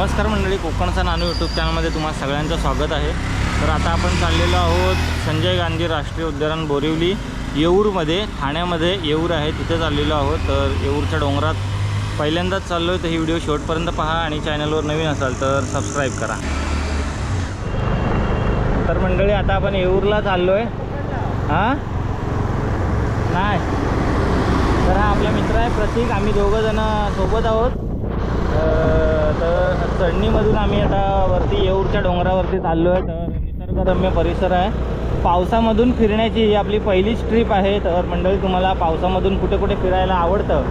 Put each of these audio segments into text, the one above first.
नमस्कार मंडळी कोकणचा नानू यूट्यूब चॅनलमध्ये तुम्हाला सगळ्यांचं स्वागत आहे. तर आता आपण चाललेलो आहोत संजय गांधी राष्ट्रीय उद्यान बोरिवली येऊरमध्ये ठाण्यामध्ये येऊर आहे तिथे चाललेलो आहोत. तर येऊरच्या डोंगरात पहिल्यांदाच चाललो आहे तर ही व्हिडिओ शेवटपर्यंत पहा आणि चॅनलवर नवीन असाल तर सबस्क्राईब करा. तर मंडळी आता आपण येऊरला चाललो आहे हां? नाही. तर हा आपला मित्र आहे प्रतीक. आम्ही दोघंजणं सोबत आहोत. तर चढणीमधून आम्ही आता वरती येऊरच्या डोंगरावरती चाललो आहे तर निसर्गरम्य परिसर आहे. पावसामधून फिरण्याची ही आपली पहिलीच ट्रिप आहे. तर मंडळी तुम्हाला पावसामधून कुठे कुठे फिरायला आवडतं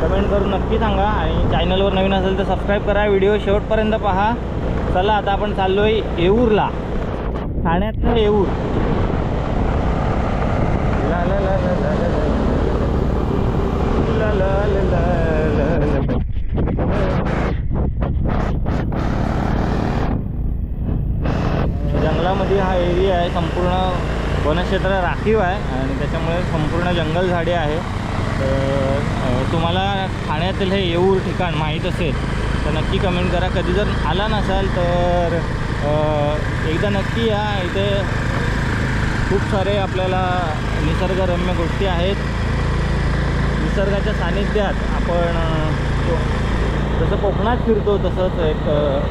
कमेंट करून नक्की सांगा. आणि चॅनलवर नवीन असेल तर सबस्क्राईब करा. व्हिडिओ शेवटपर्यंत पहा. चला आता आपण चाललो आहे येऊरला. ठाण्यातलं येऊर. नदी हा एरिया आहे संपूर्ण वनक्षेत्र राखीव आहे आणि त्याच्यामुळे संपूर्ण जंगल झाडे आहे. तर तुम्हाला ठाण्यातील हे येऊर ठिकाण माहीत असेल तर नक्की कमेंट करा. कधी जर आला नसाल तर एकदा नक्की या. इथे खूप सारे आपल्याला निसर्गरम्य गोष्टी आहेत. निसर्गाच्या सानिध्यात आपण जसं कोकणात फिरतो तसंच एक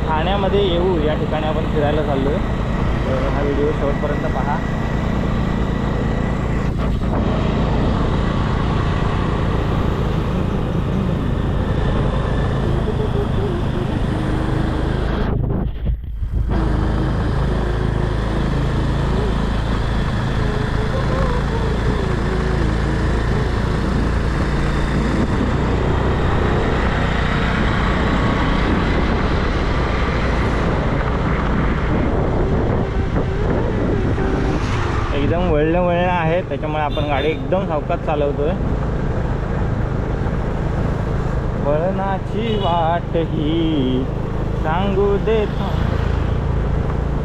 ठाण्यामध्ये येऊ या ठिकाणी आपण फिरायला चाललो आहे तर हा व्हिडिओ शेवटपर्यंत पहा. आहे त्याच्यामुळे आपण गाडी एकदम सावकात चालवतोय. वळणाची वाट ही सांगू देत.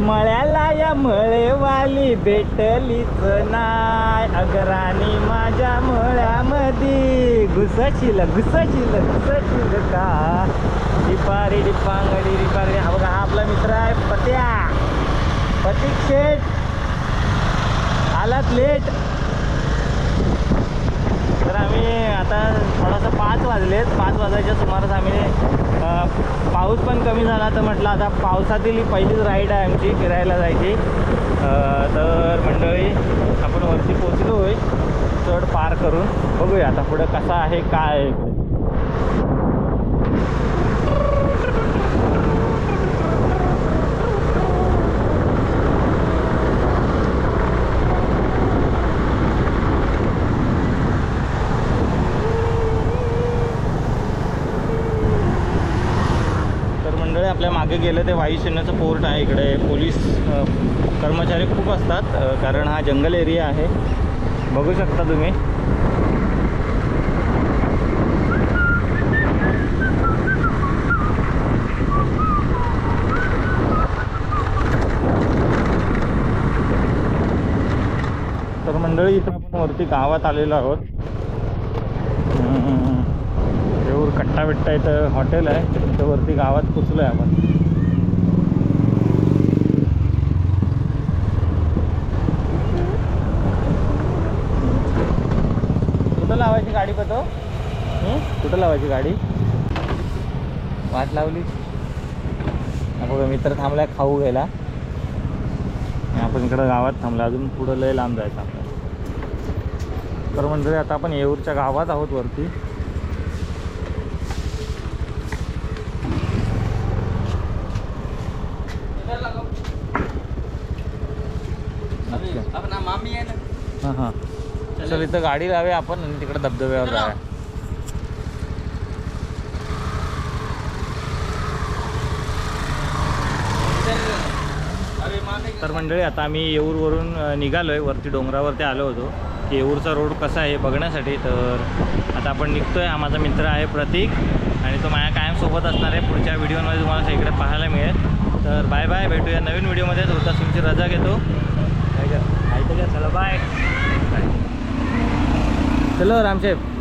मळ्याला या मळेवाली भेटलीच नाय अगराणी माझ्या मळ्यामध्ये घुसशील घुसशील घुसशील का? डिपारी डिपांगडी डिपारी हा बघा हा आपला मित्र आहे पत्या. पतिक शेठ आलात लेट तर आम्ही आता थोडासा पाच वाजलेत. पाच वाजायच्या सुमारास आम्ही पाऊस पण कमी झाला तर म्हटलं आता पावसातील ही पहिलीच राईड आहे आमची फिरायला जायची. तर मंडळी आपण वरती पोचलो होय चढ पार करून बघूया आता पुढं कसा आहे काय आहे. मंडळी आपल्या मागे गेलं ते वायुसेनेचं पोर्ट आहे इकडे. पोलीस कर्मचारी खूप असतात कारण हा जंगल एरिया आहे. बघू शकता तुम्ही. तर मंडळी इथं आपण वरती गावात आलेलो आहोत. काय भेटतं इथं हॉटेल आहे? तिथं वरती गावात पोचलो आहे आपण. कुठं लावायची गाडी पतो? कुठं लावायची गाडी? वाट लावली. बघा मित्र थांबलाय खाऊ घ्यायला. आपण इकडं गावात थांबला अजून पुढं लय लांब जायचं आपल्याला. तर म्हणजे आता आपण येऊरच्या गावात आहोत वरती. मामी आहे ना. हां हां. चल. इथं गाडी लावे आपण आणि तिकडे धबधब्यावर चला. जाऊया. अरे तर मंडळी आता आम्ही येऊरवरून अ, निघालोय. वरती डोंगरावरती आलो होतो. की येऊरचा रोड कसा आहे बघण्यासाठी तर आता आपण निघतोय. हा माझा मित्र आहे प्रतीक. आणि तो माझ्या कायम सोबत असणार आहे. पुढच्या व्हिडिओमध्ये तुम्हाला इकडे पाहायला मिळेल. तर बाय बाय. भेटूया नवीन व्हिडिओमध्ये. होता तुमची रजा घेतो. काय चला बाय चलो रामशेफ